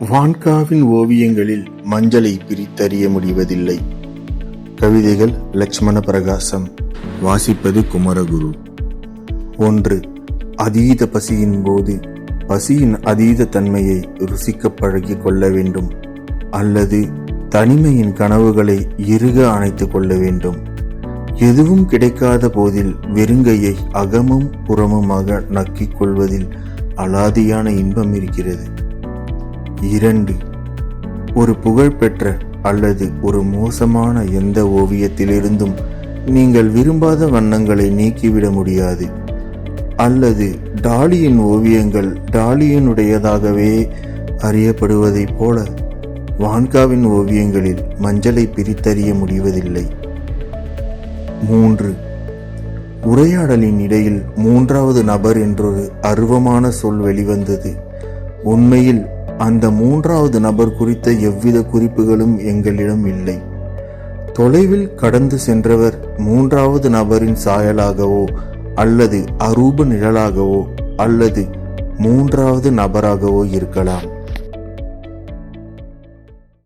வான்காவின் ஓவியங்களில் மஞ்சளை பிரித்தறிய முடிவதில்லை. கவிதைகள் லட்சுமண பிரகாசம் வாசிப்பது குமரகுரு. ஒன்று அதீத பசியின் போது பசியின் அதீத தன்மையை ருசிக்க பழகி கொள்ள வேண்டும். அல்லது தனிமையின் கனவுகளை இறுக அணைத்துக் கொள்ள வேண்டும். எதுவும் கிடைக்காத போதில் வெறுங்கையை அகமும் புறமுமாக நக்கிக் கொள்வதில் அலாதியான இன்பம் இருக்கிறது. இரண்டு. ஒரு புகழ்பெற்ற அல்லது ஒரு மோசமான எந்த ஓவியத்திலிருந்தும் நீங்கள் விரும்பாத வண்ணங்களை நீக்கிவிட முடியாது. அல்லது டாலியின் ஓவியங்கள் டாலியினுடையதாகவே அறியப்படுவதைப் போல வான்காவின் ஓவியங்களில் மஞ்சளை பிரித்தறிய முடிவதில்லை. மூன்று. உரையாடலின் இடையில் மூன்றாவது நபர் என்றொரு அருவமான சொல் வெளிவந்தது. உண்மையில் அந்த மூன்றாவது நபர் குறித்த எவ்வித குறிப்புகளும் எங்களிடம் இல்லை. தொலைவில் கடந்து சென்றவர் மூன்றாவது நபரின் சாயலாகவோ அல்லது அரூப நிழலாகவோ அல்லது மூன்றாவது நபராகவோ இருக்கலாம்.